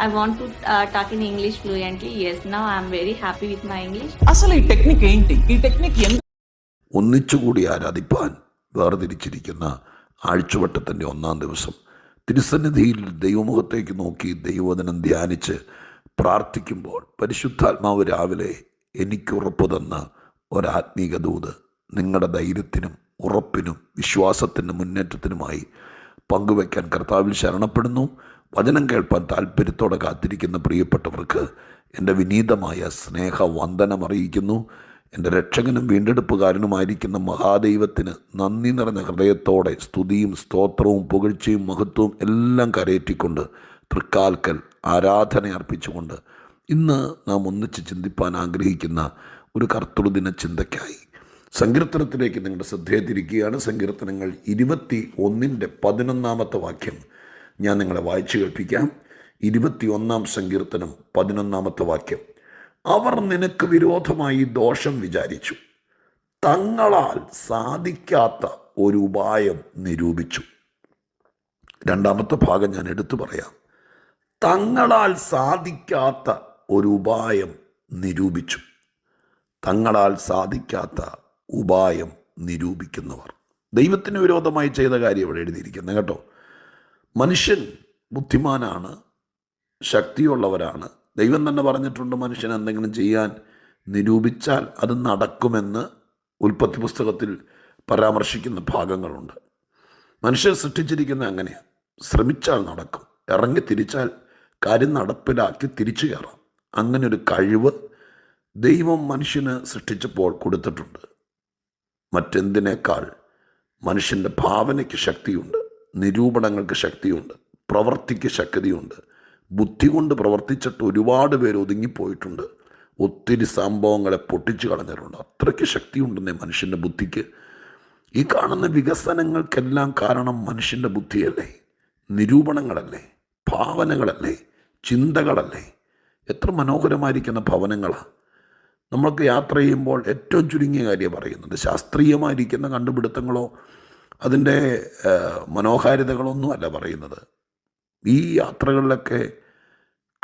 I want to uh, talk in English fluently. Yes, now I'm very happy with my English. అసలు ఈ technique ఏంటి ఈ technique ఎందుకు ഒന്നിച്ചുകൂടി ആരാധിപ്പാൻ വേർതിരിച്ചിരിക്കുന്ന ആഴ്ചവട്ടത്തിൻ്റെ ഒന്നാം ദിവസം തിരുസന്നിധിയിൽ ദൈവമുഖത്തേക്ക് നോക്കി ദൈവവചനം ധ്യാനിച്ച് പ്രാർത്ഥിക്കുമ്പോൾ പരിശുദ്ധാത്മാവ് രാവിലെ എനിക്ക് ഉറപ്പ് തന്ന ഒരാത്മീക ദൂത് നിങ്ങളുടെ ധൈര്യത്തിനും ഉറപ്പിനും വിശ്വാസത്തിൻ്റെ മുന്നേറ്റത്തിനുമായി പങ്കുവയ്ക്കാൻ കർത്താവിൽ ശരണപ്പെടുന്നു വചനം കേൾപ്പാൻ താല്പര്യത്തോടെ കാത്തിരിക്കുന്ന പ്രിയപ്പെട്ടവർക്ക് എന്റെ വിനീതമായ സ്നേഹ വന്ദനം അറിയിക്കുന്നു. എന്റെ രക്ഷകനും വീണ്ടെടുപ്പുകാരനുമായിരിക്കുന്ന മഹാദൈവത്തിന് നന്ദി നിറഞ്ഞ ഹൃദയത്തോടെ സ്തുതിയും സ്തോത്രവും പുകഴ്ചയും മഹത്വവും എല്ലാം കരയേറ്റിക്കൊണ്ട് തൃക്കാൽക്കൽ ആരാധന അർപ്പിച്ചുകൊണ്ട് ഇന്ന് നാം ഒന്നിച്ച് ചിന്തിപ്പാൻ ആഗ്രഹിക്കുന്ന ഒരു കർത്തൃദിന ചിന്തയ്ക്കായി സങ്കീർത്തനത്തിലേക്ക് നിങ്ങളുടെ ശ്രദ്ധയെ തിരിക്കുകയാണ്. സങ്കീർത്തനങ്ങൾ ഇരുപത്തി ഒന്നിന്റെ പതിനൊന്നാമത്തെ വാക്യം. ഞാൻ നിങ്ങളെ വായിച്ചു കേൾപ്പിക്കാം. ഇരുപത്തിയൊന്നാം സങ്കീർത്തനം പതിനൊന്നാമത്തെ വാക്യം. അവർ നിനക്ക് വിരോധമായി ദോഷം വിചാരിച്ചു. തങ്ങളാൽ സാധിക്കാത്ത ഒരു ഉപായം നിരൂപിച്ചു. രണ്ടാമത്തെ ഭാഗം ഞാൻ എടുത്തു പറയാം. തങ്ങളാൽ സാധിക്കാത്ത ഒരു ഉപായം നിരൂപിച്ചു. തങ്ങളാൽ സാധിക്കാത്ത ഉപായം നിരൂപിക്കുന്നവർ. ദൈവത്തിന് വിരോധമായി ചെയ്ത കാര്യം ഇവിടെ എഴുതിയിരിക്കുന്നത് കേട്ടോ. മനുഷ്യൻ ബുദ്ധിമാനാണ് ശക്തിയുള്ളവരാണ്. ദൈവം തന്നെ പറഞ്ഞിട്ടുണ്ട് മനുഷ്യൻ എന്തെങ്കിലും ചെയ്യാൻ നിരൂപിച്ചാൽ അത് നടക്കുമെന്ന് ഉൽപ്പത്തി പുസ്തകത്തിൽ പരാമർശിക്കുന്ന ഭാഗങ്ങളുണ്ട്. മനുഷ്യൻ സൃഷ്ടിച്ചിരിക്കുന്നത് അങ്ങനെയാണ് ശ്രമിച്ചാൽ നടക്കും. ഇറങ്ങി തിരിച്ചാൽ കാര്യം നടപ്പിലാക്കി തിരിച്ചു കയറാം. അങ്ങനെ ഒരു കഴിവ് ദൈവം മനുഷ്യന് സൃഷ്ടിച്ചപ്പോൾ കൊടുത്തിട്ടുണ്ട്. മറ്റെന്തിനേക്കാൾ മനുഷ്യന്റെ ഭാവനയ്ക്ക് ശക്തിയുണ്ട്. നിരൂപണങ്ങൾക്ക് ശക്തിയുണ്ട് പ്രവൃത്തിക്ക് ശക്തിയുണ്ട്. ബുദ്ധി കൊണ്ട് പ്രവർത്തിച്ചിട്ട് ഒരുപാട് പേര് ഒതുങ്ങിപ്പോയിട്ടുണ്ട്. ഒത്തിരി സംഭവങ്ങളെ പൊട്ടിച്ചു കളഞ്ഞിട്ടുണ്ട് അത്രയ്ക്ക് ശക്തിയുണ്ടെന്നേ മനുഷ്യന്റെ ബുദ്ധിക്ക്. ഈ കാണുന്ന വികസനങ്ങൾക്കെല്ലാം കാരണം മനുഷ്യന്റെ ബുദ്ധിയല്ലേ? നിരൂപണങ്ങളല്ലേ? ഭാവനകളല്ലേ? ചിന്തകളല്ലേ? എത്ര മനോഹരമായിരിക്കുന്ന ഭവനങ്ങളാണ് നമ്മൾക്ക് യാത്ര ചെയ്യുമ്പോൾ ഏറ്റവും ചുരുങ്ങിയ കാര്യം പറയുന്നത്. ശാസ്ത്രീയമായിരിക്കുന്ന കണ്ടുപിടുത്തങ്ങളോ അതിന്റെ മനോഹാരിതകളൊന്നും അല്ല പറയുന്നത്. ഈ യാത്രകളിലൊക്കെ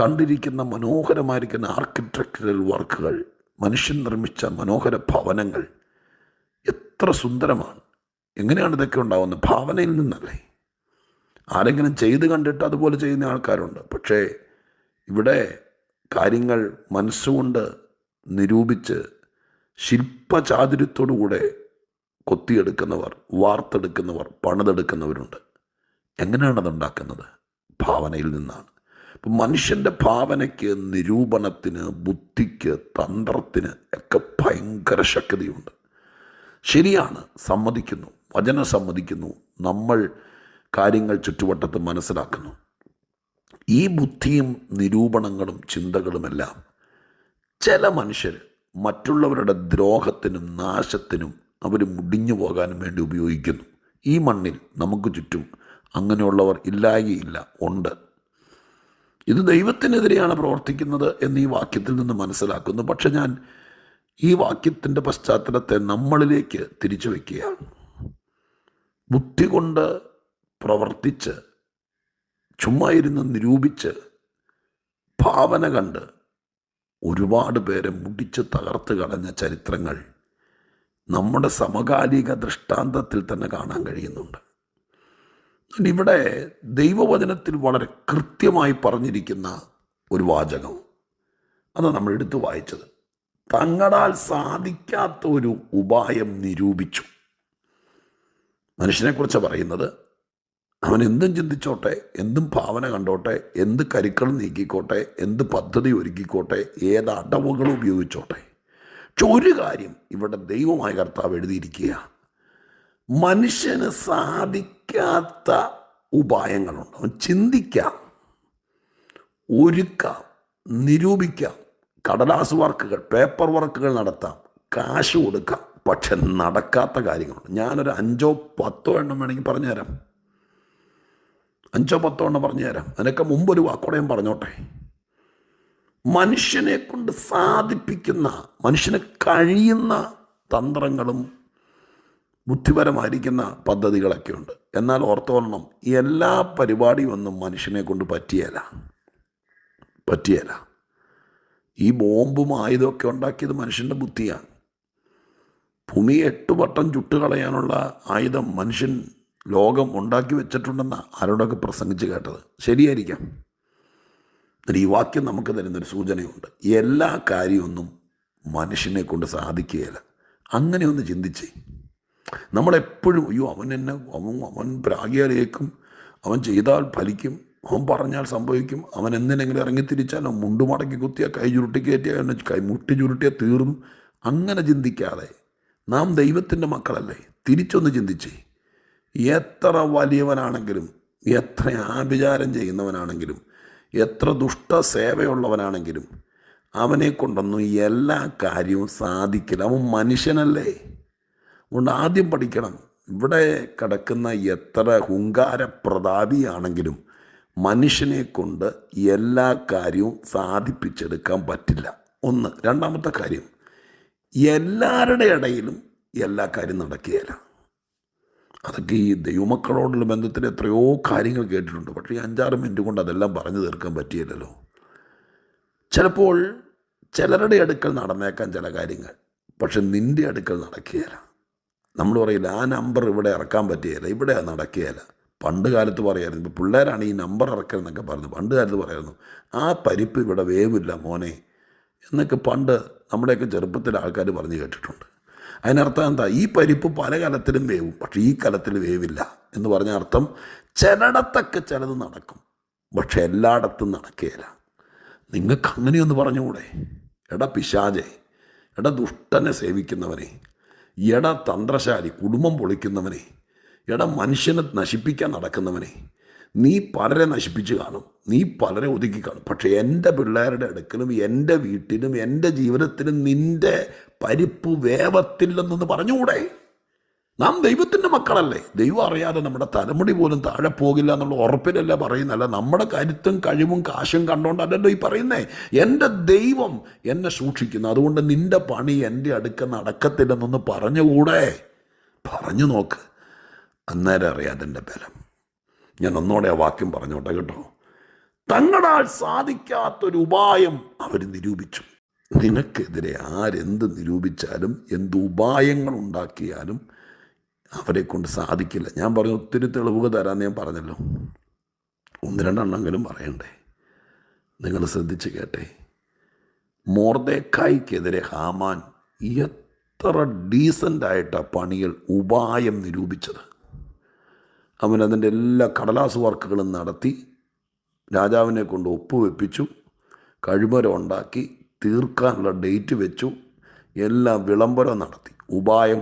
കണ്ടിരിക്കുന്ന മനോഹരമായിരിക്കുന്ന ആർക്കിടെക്ചറൽ വർക്കുകൾ മനുഷ്യൻ നിർമ്മിച്ച മനോഹര ഭവനങ്ങൾ എത്ര സുന്ദരമാണ്. എങ്ങനെയാണ് ഇതൊക്കെ ഉണ്ടാവുന്നത്? ഭാവനയിൽ നിന്നല്ലേ. ആരെങ്കിലും ചെയ്ത് കണ്ടിട്ട് അതുപോലെ ചെയ്യുന്ന ആൾക്കാരുണ്ട്. പക്ഷേ ഇവിടെ കാര്യങ്ങൾ മനസ്സുകൊണ്ട് നിരൂപിച്ച് ശില്പചാതുര്യത്തോടുകൂടെ കൊത്തിയെടുക്കുന്നവർ വാർത്തെടുക്കുന്നവർ പണിതെടുക്കുന്നവരുണ്ട്. എങ്ങനെയാണ് അതുണ്ടാക്കുന്നത്? ഭാവനയിൽ നിന്നാണ്. അപ്പം മനുഷ്യന്റെ ഭാവനയ്ക്ക് നിരൂപണത്തിന് ബുദ്ധിക്ക് തന്ത്രത്തിന് ഒക്കെ ഭയങ്കര ശക്തിയുണ്ട്. ശരിയാണ് സമ്മതിക്കുന്നു. വചനം സമ്മതിക്കുന്നു. നമ്മൾ കാര്യങ്ങൾ ചുറ്റുവട്ടത്ത് മനസ്സിലാക്കുന്നു. ഈ ബുദ്ധിയും നിരൂപണങ്ങളും ചിന്തകളുമെല്ലാം ചില മനുഷ്യർ മറ്റുള്ളവരുടെ ദ്രോഹത്തിനും നാശത്തിനും അവർ മുടിഞ്ഞു പോകാനും വേണ്ടി ഉപയോഗിക്കുന്നു. ഈ മണ്ണിൽ നമുക്ക് ചുറ്റും അങ്ങനെയുള്ളവർ ഇല്ലായികയില്ല ഉണ്ട്. ഇത് ദൈവത്തിനെതിരെയാണ് പ്രവർത്തിക്കുന്നത് എന്ന് ഈ വാക്യത്തിൽ നിന്ന് മനസ്സിലാക്കുന്നു. പക്ഷെ ഞാൻ ഈ വാക്യത്തിന്റെ പശ്ചാത്തലത്തെ നമ്മളിലേക്ക് തിരിച്ചു വയ്ക്കുകയാണ്. ബുദ്ധി കൊണ്ട് പ്രവർത്തിച്ച് ചുമ്മാ ഇരുന്ന് നിരൂപിച്ച് ഭാവന കണ്ട് ഒരുപാട് പേരെ മുടിച്ച് തകർത്ത് കളഞ്ഞ ചരിത്രങ്ങൾ നമ്മുടെ സമകാലിക ദൃഷ്ടാന്തത്തിൽ തന്നെ കാണാൻ കഴിയുന്നുണ്ട്. ഇവിടെ ദൈവവചനത്തിൽ വളരെ കൃത്യമായി പറഞ്ഞിരിക്കുന്ന ഒരു വാചകം അത് നമ്മൾ എടുത്തു വായിച്ചത്. തങ്ങളാൽ സാധിക്കാത്ത ഒരു ഉപായം നിരൂപിച്ചു. മനുഷ്യനെക്കുറിച്ച് പറയുന്നത് അവൻ എന്തും ചിന്തിച്ചോട്ടെ എന്തും ഭാവന കണ്ടോട്ടെ എന്ത് കരുക്കൾ നീക്കിക്കോട്ടെ എന്ത് പദ്ധതി ഒരുക്കിക്കോട്ടെ ഏത് അടവുകൾ ഉപയോഗിച്ചോട്ടെ. പക്ഷെ ഒരു കാര്യം ഇവിടെ ദൈവമായ കർത്താവ് എഴുതിയിരിക്കുക മനുഷ്യന് സാധിക്കാത്ത ഉപായങ്ങളുണ്ട്. അവൻ ചിന്തിക്കാം ഒരുക്കാം നിരൂപിക്കാം കടലാസ് വർക്കുകൾ പേപ്പർ വർക്കുകൾ നടത്താം കാശ് കൊടുക്കാം പക്ഷെ നടക്കാത്ത കാര്യങ്ങളുണ്ട്. ഞാനൊരു അഞ്ചോ പത്തോ എണ്ണം വേണമെങ്കിൽ പറഞ്ഞുതരാം. അഞ്ചോ പത്തോ എണ്ണം പറഞ്ഞുതരാം. അതിനൊക്കെ മുമ്പൊരു വാക്കോടെ ഞാൻ പറഞ്ഞോട്ടെ. മനുഷ്യനെ കൊണ്ട് സാധിപ്പിക്കുന്ന മനുഷ്യന് കഴിയുന്ന തന്ത്രങ്ങളും ബുദ്ധിപരമായിരിക്കുന്ന പദ്ധതികളൊക്കെ ഉണ്ട് എന്നാൽ ഓർത്തോളണം എല്ലാ പരിപാടിയും ഒന്നും മനുഷ്യനെ കൊണ്ട് പറ്റിയല്ല പറ്റിയല്ല ഈ ബോംബും ആയുധമൊക്കെ ഉണ്ടാക്കിയത് മനുഷ്യന്റെ ബുദ്ധിയാണ്. ഭൂമി എട്ട് വട്ടം ചുട്ടുകളയാനുള്ള ആയുധം മനുഷ്യൻ ലോകം ഉണ്ടാക്കി വെച്ചിട്ടുണ്ടെന്ന ആരോടൊക്കെ പ്രസംഗിച്ച് കേട്ടത്. ശരിയായിരിക്കാം. എന്നാൽ ഈ വാക്യം നമുക്ക് തരുന്നൊരു സൂചനയുണ്ട്. എല്ലാ കാര്യമൊന്നും മനുഷ്യനെ കൊണ്ട് സാധിക്കുകയില്ല. അങ്ങനെ ഒന്ന് ചിന്തിച്ചേ. നമ്മളെപ്പോഴും അയ്യോ അവൻ എന്നെ അവൻ അവൻ പ്രാഗിയാലേക്കും അവൻ ചെയ്താൽ ഫലിക്കും അവൻ പറഞ്ഞാൽ സംഭവിക്കും അവൻ എന്തിനെങ്കിലും ഇറങ്ങിത്തിരിച്ചാൽ അവൻ മുണ്ടു മടക്കി കൈ ചുരുട്ടി കയറ്റിയാൽ അവനെ കൈ മുട്ടി ചുരുട്ടിയാൽ തീർന്നു. അങ്ങനെ ചിന്തിക്കാതെ നാം ദൈവത്തിന്റെ മക്കളല്ലേ തിരിച്ചൊന്ന് ചിന്തിച്ചേ. എത്ര വലിയവനാണെങ്കിലും എത്ര ആഭിചാരം ചെയ്യുന്നവനാണെങ്കിലും എത്ര ദുഷ്ട സേവയുള്ളവനാണെങ്കിലും അവനെ കൊണ്ടൊന്നും എല്ലാ കാര്യവും സാധിക്കില്ല. അവൻ മനുഷ്യനല്ലേ? അതുകൊണ്ട് ആദ്യം പഠിക്കണം. ഇവിടെ കിടക്കുന്ന എത്ര ഹുങ്കാര പ്രതാപിയാണെങ്കിലും മനുഷ്യനെ കൊണ്ട് എല്ലാ കാര്യവും സാധിപ്പിച്ചെടുക്കാൻ പറ്റില്ല. ഒന്ന്. രണ്ടാമത്തെ കാര്യം എല്ലാവരുടെ ഇടയിലും എല്ലാ കാര്യം നടക്കുകയില്ല. അതൊക്കെ ഈ ദൈവമക്കളോടുള്ള ബന്ധത്തിൽ എത്രയോ കാര്യങ്ങൾ കേട്ടിട്ടുണ്ട്. പക്ഷേ ഈ അഞ്ചാറ് മിനിറ്റ് കൊണ്ട് അതെല്ലാം പറഞ്ഞു തീർക്കാൻ പറ്റിയില്ലല്ലോ. ചിലപ്പോൾ ചിലരുടെ അടുക്കൽ നടന്നേക്കാൻ ചില കാര്യങ്ങൾ. പക്ഷെ നിന്റെ അടുക്കൽ നടക്കുകയില്ല. നമ്മൾ പറയില്ല ആ നമ്പർ ഇവിടെ ഇറക്കാൻ പറ്റുകയില്ല ഇവിടെ നടക്കുകയില്ല. പണ്ട് കാലത്ത് പറയായിരുന്നു ഇപ്പോൾ പിള്ളേരാണ് ഈ നമ്പർ ഇറക്കൽ എന്നൊക്കെ പറഞ്ഞു. പണ്ട് കാലത്ത് പറയായിരുന്നു ആ പരിപ്പ് ഇവിടെ വേവില്ല മോനെ. എന്നൊക്കെ പണ്ട് നമ്മുടെയൊക്കെ ചെറുപ്പത്തിൽ ആൾക്കാർ പറഞ്ഞു കേട്ടിട്ടുണ്ട്. അതിനർത്ഥം എന്താ? ഈ പരിപ്പ് പല കലത്തിലും വേവും പക്ഷേ ഈ കലത്തിൽ വേവില്ല എന്ന് പറഞ്ഞ അർത്ഥം ചിലയിടത്തൊക്കെ ചിലത് നടക്കും പക്ഷെ എല്ലായിടത്തും നടക്കുകയില്ല. നിങ്ങൾക്ക് അങ്ങനെയൊന്ന് പറഞ്ഞുകൂടെ? എടാ പിശാജെ എടാ ദുഷ്ടനെ സേവിക്കുന്നവനെ എടാ തന്ത്രശാലി കുടുംബം പൊളിക്കുന്നവനെ എടാ മനുഷ്യനെ നശിപ്പിക്കാൻ നടക്കുന്നവനെ നീ പലരെ നശിപ്പിച്ച് കാണും. നീ പലരെ ഒതുക്കി കാണും. പക്ഷേ എന്റെ പിള്ളേരുടെ അടുക്കലും എന്റെ വീട്ടിലും എന്റെ ജീവിതത്തിലും നിന്റെ പരിപ്പ് വേവത്തില്ലെന്നൊന്ന് പറഞ്ഞുകൂടെ? നാം ദൈവത്തിന്റെ മക്കളല്ലേ? ദൈവം അറിയാതെ നമ്മുടെ തലമുടി പോലും താഴെ പോകില്ല എന്നുള്ള ഉറപ്പിലല്ല പറയുന്നല്ല നമ്മുടെ കരുത്തും കഴിവും കാശും കണ്ടുകൊണ്ടല്ലല്ലോ ഈ പറയുന്നേ. എന്റെ ദൈവം എന്നെ സൂക്ഷിക്കുന്നു. അതുകൊണ്ട് നിന്റെ പണി എന്റെ അടുക്ക നടക്കത്തില്ലെന്നൊന്ന് പറഞ്ഞുകൂടെ? പറഞ്ഞു നോക്ക് അന്നേരം അറിയാതെ ബലം ഞാൻ ഒന്നോടെ ആ വാക്യം പറഞ്ഞോട്ടെ കേട്ടോ. തങ്ങളാൽ സാധിക്കാത്തൊരു ഉപായം അവർ നിരൂപിച്ചു. നിനക്കെതിരെ ആരെന്ത് നിരൂപിച്ചാലും എന്ത് ഉപായങ്ങൾ ഉണ്ടാക്കിയാലും അവരെ കൊണ്ട് സാധിക്കില്ല. ഞാൻ പറഞ്ഞു ഒത്തിരി തെളിവുകൾ തരാമെന്ന് ഞാൻ പറഞ്ഞല്ലോ. ഒന്ന് രണ്ടെണ്ണെങ്കിലും പറയണ്ടേ? നിങ്ങൾ ശ്രദ്ധിച്ച് കേട്ടെ. മോർദേക്കായ്ക്കെതിരെ ഹാമാൻ എത്ര ഡീസന്റായിട്ടാണ് പണികൾ ഉപായം നിരൂപിച്ചത്? അവൻ അതിന്റെ എല്ലാ കടലാസ് വർക്കുകളും നടത്തി രാജാവിനെ കൊണ്ട് ഒപ്പുവെപ്പിച്ചു കഴിമരം ഉണ്ടാക്കി തീർക്കാനുള്ള ഡേറ്റ് വെച്ചു എല്ലാം വിളംബരം നടത്തി. ഉപായം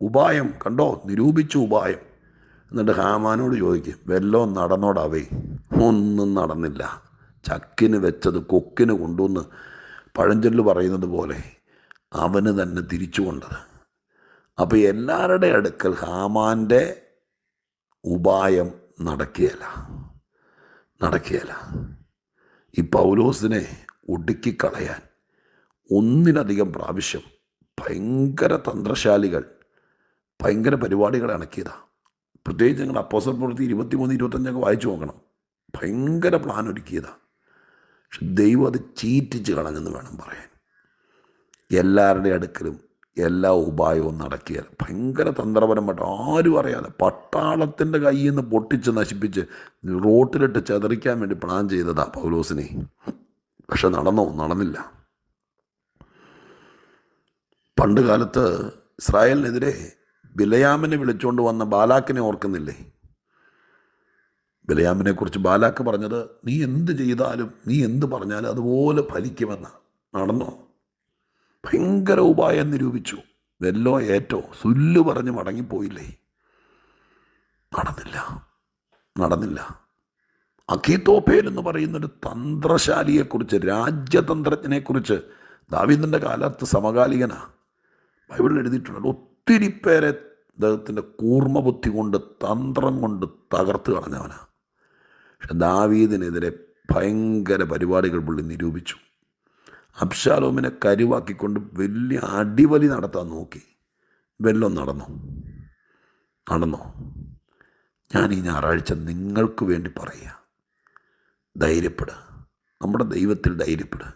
ഉപായം കണ്ടോ? നിരൂപിച്ചു ഉപായം. എന്നിട്ട് ഹാമാനോട് ചോദിക്കും വല്ലോ നടന്നോടാവേ ഒന്നും നടന്നില്ല. ചക്കിന് വെച്ചത് കൊക്കിന് കൊണ്ടുവന്ന് പഴഞ്ചൊല്ല് പറയുന്നത് പോലെ അവന് തന്നെ തിരിച്ചു കൊണ്ടത്. അപ്പോൾ എല്ലാവരുടെ അടുക്കൽ ഹാമാന്റെ ഉപായം നടക്കുകയല്ല. നടക്കുകയല്ല. ഈ പൗലോസിനെ ഒടുക്കിക്കളയാൻ ഒന്നിലധികം പ്രാവശ്യം ഭയങ്കര തന്ത്രശാലികൾ ഭയങ്കര പരിപാടികൾ ഇണക്കിയതാണ് പ്രത്യേകിച്ച് ഞങ്ങൾ അപ്പോസൽ പ്രവൃത്തി ഇരുപത്തിമൂന്ന് ഇരുപത്തഞ്ചൊക്കെ വായിച്ചു നോക്കണം. ഭയങ്കര പ്ലാൻ ഒരുക്കിയതാണ് പക്ഷെ ദൈവം അത് ചീറ്റിച്ച് കളഞ്ഞെന്ന് വേണം പറയാൻ. എല്ലാവരുടെ അടുക്കലും എല്ലാ ഉപായവും നടക്കിയാൽ. ഭയങ്കര തന്ത്രപരമായിട്ട് ആരും അറിയാതെ പട്ടാളത്തിന്റെ കയ്യിൽ നിന്ന് പൊട്ടിച്ച് നശിപ്പിച്ച് റോട്ടിലിട്ട് ചെതറിക്കാൻ വേണ്ടി പ്ലാൻ ചെയ്തതാ പൗലോസിനെ. പക്ഷെ നടന്നോ? നടന്നില്ല. പണ്ട് കാലത്ത് ഇസ്രായേലിനെതിരെ ബിലയാമിനെ വിളിച്ചുകൊണ്ട് വന്ന ബാലാക്കിനെ ഓർക്കുന്നില്ലേ? ബിലയാമിനെ കുറിച്ച് ബാലാക്ക് പറഞ്ഞത് നീ എന്ത് ചെയ്താലും നീ എന്ത് പറഞ്ഞാലും അതുപോലെ ഫലിക്കുമെന്ന്. നടന്നോ? ഭയങ്കര ഉപായം നിരൂപിച്ചു. വെല്ലോ ഏറ്റോ സുല്ലു പറഞ്ഞ് മടങ്ങിപ്പോയില്ലേ? നടന്നില്ല. നടന്നില്ല. അഖീത്തോപ്പേൽ എന്ന് പറയുന്നൊരു തന്ത്രശാലിയെക്കുറിച്ച് രാജ്യതന്ത്രജ്ഞനെക്കുറിച്ച് ദാവീദിന്റെ കാലത്ത് സമകാലികനാ. ബൈബിളിൽ എഴുതിയിട്ടുണ്ട് ഒത്തിരി പേരെ അദ്ദേഹത്തിന്റെ കൂർമ്മബുദ്ധി കൊണ്ട് തന്ത്രം കൊണ്ട് തകർത്ത് കളഞ്ഞവനാണ് പക്ഷെ ദാവീദിനെതിരെ ഭയങ്കര പരിപാടികൾ പുള്ളി നിരൂപിച്ചു. അബ്ഷാലോമിനെ കരുവാക്കിക്കൊണ്ട് വലിയ അടിവലി നടത്താൻ നോക്കി. വെല്ലം നടന്നു. നടന്നോ? ഞാൻ ഈ ഞായറാഴ്ച നിങ്ങൾക്ക് വേണ്ടി പറയുക ധൈര്യപ്പെടുക നമ്മുടെ ദൈവത്തിൽ ധൈര്യപ്പെടുക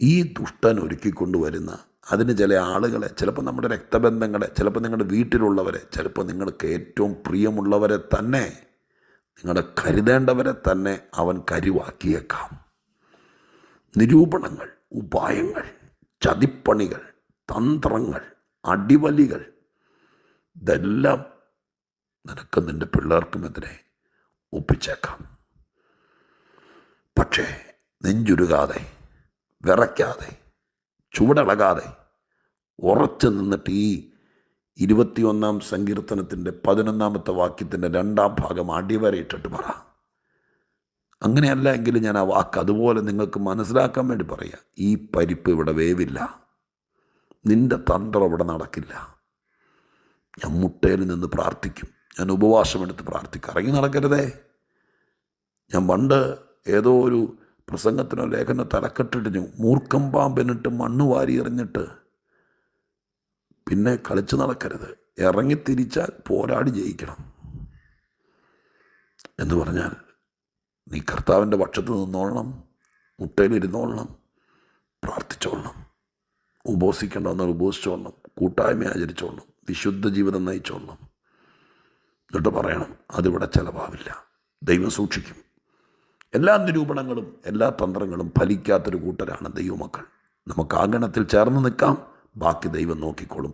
ഈ ദുഷ്ടൻ ഒരുക്കിക്കൊണ്ടുവരുന്ന അതിന് ചില ആളുകളെ ചിലപ്പോൾ നമ്മുടെ രക്തബന്ധങ്ങളെ ചിലപ്പോൾ നിങ്ങളുടെ വീട്ടിലുള്ളവരെ ചിലപ്പോൾ നിങ്ങൾക്ക് ഏറ്റവും പ്രിയമുള്ളവരെ തന്നെ നിങ്ങളുടെ കരുതേണ്ടവരെ തന്നെ അവൻ കരുവാക്കിയേക്കാം. നിരൂപണങ്ങൾ ഉപായങ്ങൾ ചതിപ്പണികൾ തന്ത്രങ്ങൾ അടിവലികൾ ഇതെല്ലാം നിനക്ക് നിന്റെ പിള്ളേർക്കുമെതിരെ ഒപ്പിച്ചേക്കാം. പക്ഷേ നെഞ്ചുരുകാതെ വിറയ്ക്കാതെ ചുവടളകാതെ ഉറച്ച് നിന്നിട്ട് ഈ ഇരുപത്തിയൊന്നാം സങ്കീർത്തനത്തിന്റെ പതിനൊന്നാമത്തെ വാക്യത്തിന്റെ രണ്ടാം ഭാഗം അടിവരയിട്ടിട്ട് പറ. അങ്ങനെയല്ല എങ്കിൽ ഞാൻ ആ വാക്ക് അതുപോലെ നിങ്ങൾക്ക് മനസ്സിലാക്കാൻ വേണ്ടി പറയാം. ഈ പരിപ്പ് ഇവിടെ വേവില്ല. നിന്റെ തന്ത്രം ഇവിടെ നടക്കില്ല. ഞാൻ മുട്ടയിൽ നിന്ന് പ്രാർത്ഥിക്കും. ഞാൻ ഉപവാസമെടുത്ത് പ്രാർത്ഥിക്കും. ഇറങ്ങി നടക്കരുതേ. ഞാൻ പണ്ട് ഏതോ ഒരു പ്രസംഗത്തിനോ ലേഖനോ തലക്കെട്ടിട്ട് മൂർഖം പാമ്പിനിട്ട് മണ്ണ് വാരി എറിഞ്ഞിട്ട് പിന്നെ കളിച്ചു നടക്കരുത്. ഇറങ്ങി തിരിച്ചാൽ പോരാടി ജയിക്കണം. എന്ന് പറഞ്ഞാൽ നീ കർത്താവിന്റെ പക്ഷത്ത് നിന്നോളണം മുട്ടയിലിരുന്നോളണം പ്രാർത്ഥിച്ചോളണം ഉപവസിക്കേണ്ടവന്നാൽ ഉപസിച്ചോളണം കൂട്ടായ്മ ആചരിച്ചോളണം വിശുദ്ധ ജീവിതം നയിച്ചോളണം. എന്നിട്ട് പറയണം അതിവിടെ ചിലവാവില്ല. ദൈവം സൂക്ഷിക്കും. എല്ലാ നിരൂപണങ്ങളും എല്ലാ തന്ത്രങ്ങളും ഫലിക്കാത്തൊരു കൂട്ടരാണ് ദൈവമക്കൾ. നമുക്ക് ആ ഗണത്തിൽ ചേർന്ന് നിൽക്കാം ബാക്കി ദൈവം നോക്കിക്കോളും.